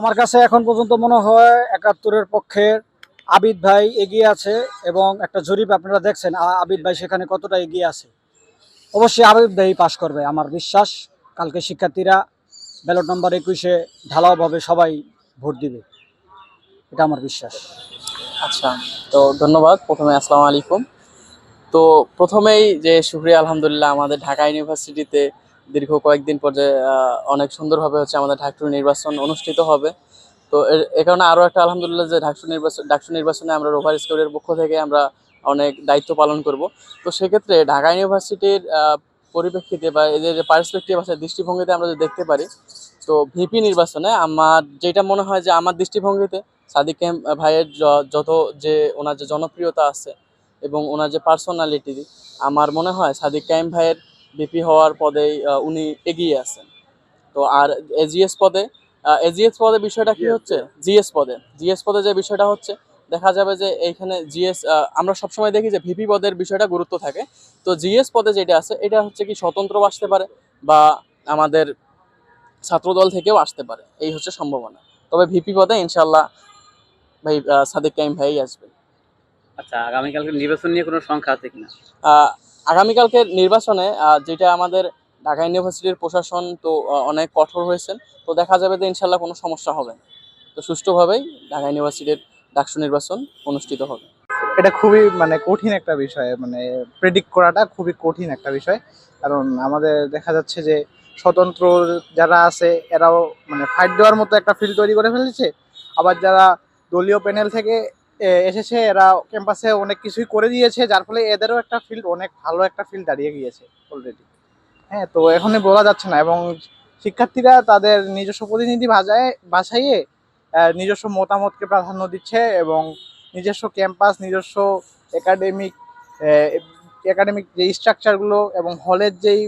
আমার কাছে এখন পর্যন্ত মনে হয় একাত্তরের পক্ষে আবিদ ভাই এগিয়ে আছে এবং একটা জরিপ আপনারা দেখছেন আবিদ ভাই সেখানে কতটা এগিয়ে আছে। অবশ্যই আবিদ ভাই পাশ করবে, আমার বিশ্বাস। কালকে শিক্ষার্থীরা ব্যালট নম্বর একুশে ঢালাওভাবে সবাই ভোট দিবে। এটা আমার বিশ্বাস। আচ্ছা তো ধন্যবাদ। প্রথমে আসসালামু আলাইকুম। তো প্রথমেই যে শুক্রিয়া, আলহামদুলিল্লাহ, আমাদের ঢাকা ইউনিভার্সিটিতে দীর্ঘ কয়েকদিন পর যে অনেক সুন্দরভাবে হচ্ছে আমাদের ঢাকটু নির্বাচন অনুষ্ঠিত হবে। তো এর, এ কারণে আরও একটা আলহামদুলিল্লাহ যে, ঢাকসু নির্বাচন ডাকসু নির্বাচনে আমরা রোভার স্কুলের পক্ষ থেকে আমরা অনেক দায়িত্ব পালন করব। তো সেক্ষেত্রে ঢাকা ইউনিভার্সিটির পরিপ্রেক্ষিতে বা এদের যে পার্সপেক্টিভ আছে, দৃষ্টিভঙ্গিতে আমরা যদি দেখতে পারি, তো ভিপি নির্বাচনে আমার যেটা মনে হয় যে, আমার দৃষ্টিভঙ্গিতে সাদিক এম ভাইয়ের যত যে, ওনার যে জনপ্রিয়তা আছে এবং ওনার যে পার্সোনালিটি আমার মনে হয় সাদিক কাইম ভাইয়ের বিপি হওয়ার পদেই আহ, উনি এগিয়ে আছেন। তো আর এজিএস পদে এজিএস পদে বিষয়টা কি হচ্ছে? জিএস পদে। জিএস পদে যে বিষয়টা হচ্ছে দেখা যাবে যে এইখানে জিএস আমরা সবসময় দেখি যে ভিপি পদের বিষয়টা গুরুত্ব থাকে। তো জিএস পদে যেটা আছে এটা হচ্ছে কি স্বতন্ত্র আসতে পারে বা আমাদের ছাত্রদল থেকেও আসতে পারে। এই হচ্ছে সম্ভাবনা। তবে ভিপি পদে ইনশাল্লাহ ভাই সাদিক কাইম ভাই আসবে। আচ্ছা আগামীকালকে নির্বাচন নিয়ে কোনো সংখ্যা আছে কিনা? আহ, আগামীকালকের নির্বাচনে যেটা আমাদের ঢাকা ইউনিভার্সিটির প্রশাসন তো অনেক কঠোর হয়েছেন, তো দেখা যাবে যে ইনশাল্লাহ কোনো সমস্যা হবে। তো সুষ্ঠুভাবেই ঢাকা ইউনিভার্সিটির ডাকসু নির্বাচন অনুষ্ঠিত হবে। এটা খুবই মানে কঠিন একটা বিষয় মানে প্রেডিক্ট করাটা খুবই কঠিন একটা বিষয়। কারণ আমাদের দেখা যাচ্ছে যে স্বতন্ত্র যারা আছে, এরাও মানে ফাইট দেওয়ার মতো একটা ফিল্ড তৈরি করে ফেলেছে। আবার যারা দলীয় প্যানেল থেকে এসেছে, এরা ক্যাম্পাসে অনেক কিছুই করে দিয়েছে, যার ফলে এদেরও একটা ফিল্ড অনেক ভালো একটা ফিল্ড দাঁড়িয়ে গিয়েছে অলরেডি হ্যাঁ তো এখনই বলা যাচ্ছে না, এবং শিক্ষার্থীরা তাদের নিজস্ব প্রতিনিধি বাজায় বাছাইয়ে নিজস্ব মতামতকে প্রাধান্য দিচ্ছে এবং নিজস্ব ক্যাম্পাস নিজস্ব একাডেমিক একাডেমিক যে স্ট্রাকচারগুলো এবং হলের যেই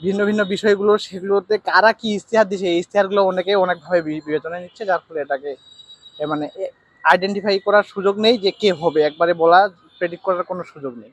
ভিন্ন ভিন্ন বিষয়গুলো, সেগুলোতে কারা কি ইশতেহার দিচ্ছে এই ইশতেহারগুলো অনেকে অনেকভাবে বিবেচনায় নিচ্ছে, যার ফলে এটাকে মানে আইডেন্টিফাই করার সুযোগ নেই যে কে হবে। একবারে বলা প্রেডিক্ট করার কোনো সুযোগ নেই।